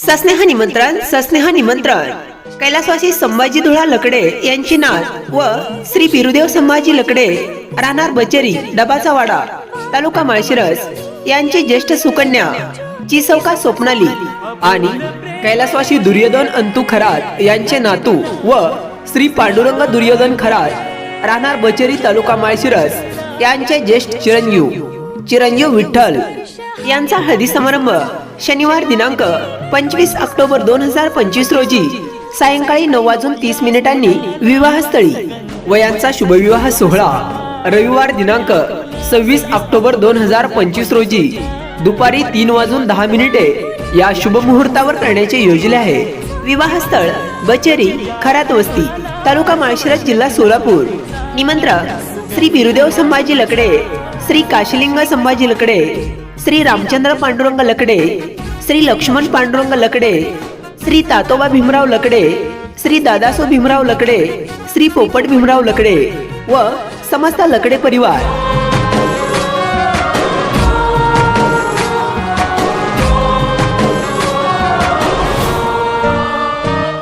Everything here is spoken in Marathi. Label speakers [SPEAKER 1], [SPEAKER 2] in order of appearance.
[SPEAKER 1] सस्नेह निमंत्रण सस्नेह निमंत्रण. कैलासवासी संभाजी धुळा लकडे यांची नात व श्री बिरुदेव संभाजी लकडे राहणार बचेरी डबाचा वाडा तालुका माळशिरस. यांची ज्येष्ठ सुकन्या चिसौका स्वप्नाली आणि कैलासवासी दुर्योधन अंतू खरात यांचे नातू व श्री पांडुरंग दुर्योधन खरात राहणार बचेरी तालुका माळशिरस. यांचे ज्येष्ठ चिरंजीव चिरंजीव विठ्ठल. यांचा हळदी समारंभ शनिवार दिनांक पंचवीस ऑक्टोबर दोन हजार पंचवीस रोजी सायंकाळी नऊ वाजून तीस मिनिटांनी विवाहस्थळी. वयांचा शुभविवाह सोहळा रविवार दिनांक सव्वीस ऑक्टोबर दोन हजार पंचवीस रोजी दुपारी तीन वाजून दहा मिनिटे या शुभ मुहूर्तावर करण्याचे योजले आहे. विवाहस्थळ बचेरी खरात वस्ती तालुका माळशिरस जिल्हा सोलापूर. निमंत्रक श्री बिरुदेव संभाजी लकडे श्री काशीलिंग संभाजी लकडे श्री रामचंद्र पांडुरंग लकडे श्री लक्ष्मण पांडुरंग लकडे श्री तातोबा भीमराव लकडे श्री दादासो भीमराव लकडे श्री पोपट भीमराव लकडे व समस्त लकडे परिवार.